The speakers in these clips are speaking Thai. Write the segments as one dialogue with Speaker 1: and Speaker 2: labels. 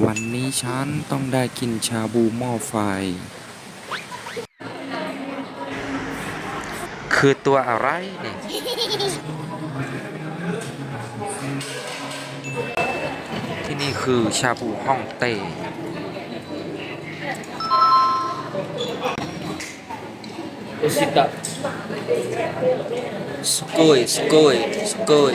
Speaker 1: วันนี้ฉันต้องได้กินชาบูหม้อไฟ คือตัวอะไรเนี่ย ที่นี่คือชาบูห้องเต้
Speaker 2: โอชิตะสกุยสกุยส
Speaker 1: กุย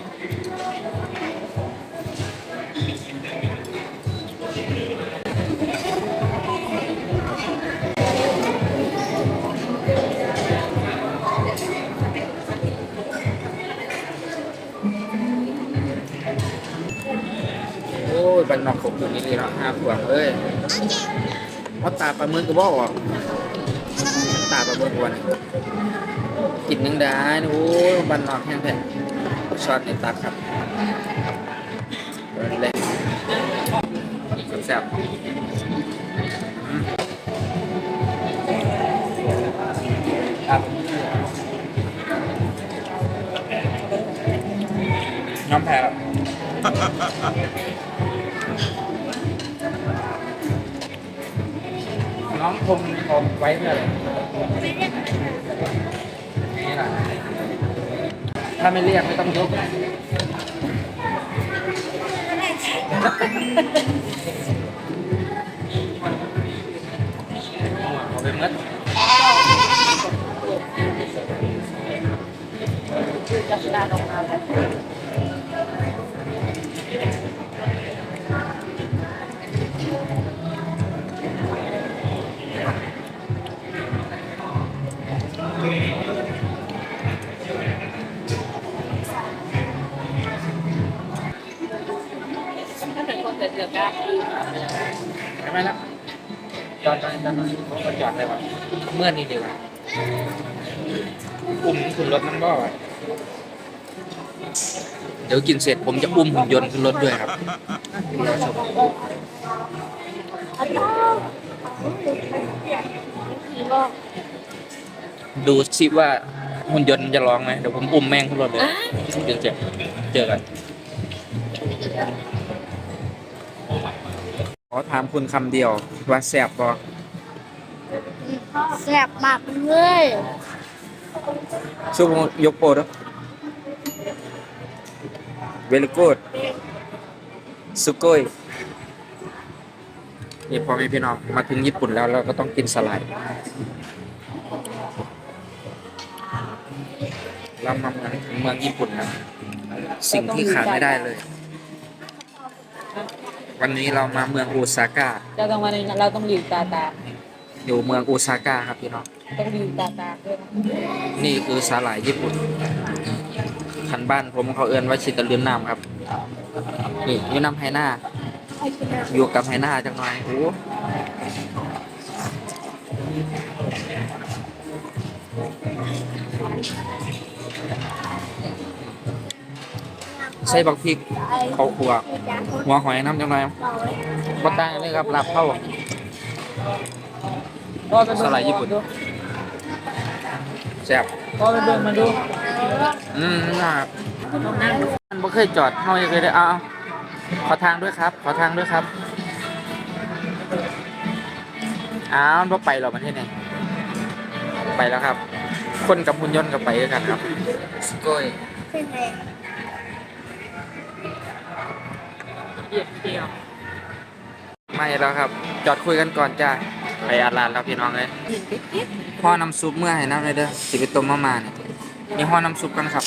Speaker 1: ยบันนอกของอยู่นี่เลยเนาะห้าขวบเลยว่าะตาปลาหมึกก็บอกว่าตาปลาหมึกวันกินนึงได้โอ้ยบันนอกแห้งแผ่ช็อตในตาครับเดินเลยแซ่บครับน้ำแพ้ครับ น้องคงเอาไว้เพื่ออะไรนี่แหละถ้าไม่เรียกไม่ต้องยกเอาไปมัด
Speaker 3: จับดาลงมาแบบ ถ้าเป็นคนเดือดๆก็
Speaker 1: ทำไมล่ะจอดจอดจอดผมก็จอดเลยวะเมื่อนี้เดียวอุ้มขึ้นรถนั่นบ่วะเดี๋ยวกินเสร็จผมจะอุ้มหุ่นยนต์ขึ้นรถด้วยครับ
Speaker 3: คือว่า
Speaker 1: ดูซิว่าหุ่นยนต์จะร้องไหมเดี๋ยวผมอุ้มแม่งขึ้นรถเลยเดี๋ยวเจอเจอกันขอถามคุณคำเดียว ว่าแสบบ่
Speaker 3: แซ่บมากเลย
Speaker 1: สู้ยกโปรดเวลกูดสุโกยนี่พอแม่พี่น้องมาถึงญี่ปุ่นแล้วเราก็ต้องกินสไลด์ เรามาเมืองถึงเมืองญี่ปุ่นนะสิ่งที่ขาดไม่ได้เลย วันนี้เรามาเมืองโอซาก้า
Speaker 3: เราต้องมาในเราต้องรีวตาตา
Speaker 1: อยู่เมืองโอซาก้าครับพี่น้อง
Speaker 3: ต้องรีวตาตาด้วยนะ
Speaker 1: นี่คือสาหร่ายญี่ปุ่นคันบ้านผมเขาเอื้อนว่าชิตะลืมน้ำครับนี่อยู่น้ำไฮหน้าอยู่กับไฮหน้าจังหน่อยโอ้ ใส่บักพริกเขาขัวหัวหอยน้ำจังหน่อยบ่ต่างกันเลยครับลาบเข้า
Speaker 3: พ่อไปเบิ่ง
Speaker 1: สไลด์ญี่ปุ่น
Speaker 3: ดู
Speaker 1: แซ่บ
Speaker 3: พ่อไปเบิ่งมาดู
Speaker 1: อืมน่า
Speaker 3: ต้องนั่ง
Speaker 1: มันบ่เคยจอดเฮายังเคยได้เอาเอาขอทางด้วยครับ ขอทางด้วยครับ อ้าวมันบ่ไปหรอกมันที่ไหนไปแล้วครับ คนกับหุ่นยนต์ก็ไปด้วยกันครับสโกย
Speaker 3: เดียวเดียว
Speaker 1: ไม่แล้วครับ จอดคุยกันก่อนจ้าไปอาลานแล้วพี่น้องเลยพ่อน้ำซุปเมื่อให้น้ำเลยเด้อสิไปต้มมาม่าเนี่ยนี่ห่อน้ำซุปกันครับ